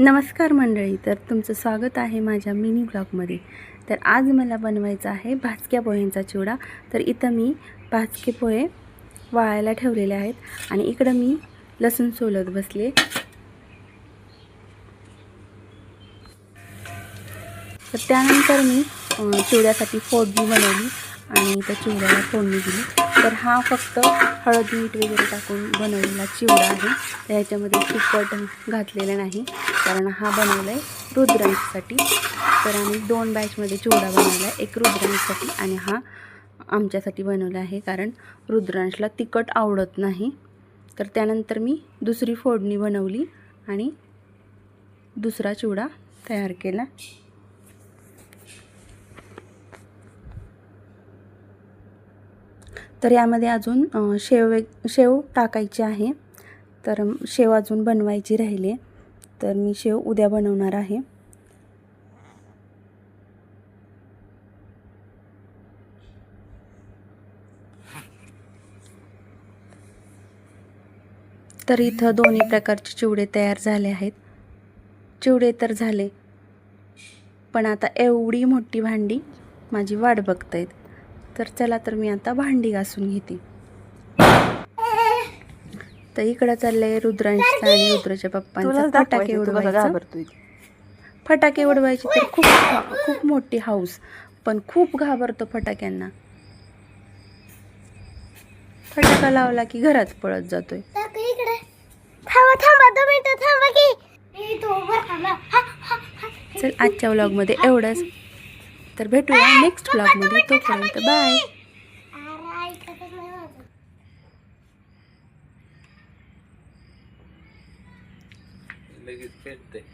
नमस्कार मंडळी तर तुमचं स्वागत आहे माझ्या मिनी ब्लॉगमध्ये. तर आज मला बनवायचा आहे भाजक्या पोह्यांचा चिवडा. तर इथं मी भाजके पोहे वाळायला ठेवलेले आहेत आणि इकडं मी लसूण सोलत बसले. तर त्यानंतर मी चिवड्यासाठी फोडणी बनवली आणि त्या चिवड्याला फोडणी दिली. तर हा फक्त हळद मीठ वगैरे टाकून बनवलेला चिवडा आहे. तर ह्याच्यामध्ये तिखट घातलेला नाही कारण हा बनवला आहे रुद्रांसाठी तर आम्ही दोन बॅचमध्ये चिवडा बनवला आहे एक रुद्रांसाठी आणि हा आमच्यासाठी बनवला आहे कारण रुद्रांशला तिखट आवडत नाही. तर त्यानंतर मी दुसरी फोडणी बनवली आणि दुसरा चिवडा तयार केला. तर यामध्ये अजून शेव शेव टाकायची आहे. तर शेव अजून बनवायची राहिली. आहे तर मी शेव उद्या बनवणार आहे. तर इथं दोन्ही प्रकारचे चिवडे तयार झाले आहेत. चिवडे तर झाले पण आता एवढी मोठी भांडी माझी वाट बघतायत. तर चला तर मी आता भांडी घासून घेते. तर इकडं चाललंय रुद्रांशचा आणि रुद्राच्या पप्पांचा. फटाके उडवायचं. फटाके उडवायचे तर खूप खूप मोठी हाऊस पण खूप घाबरतो फटाक्यांना. फटाका लावला की घरात पळत जातोय. चल आजच्या व्लॉगमध्ये एवढंच. तर भेटूया नेक्स्ट ब्लॉगमध्ये तोपर्यंत बाय लगेच भेटते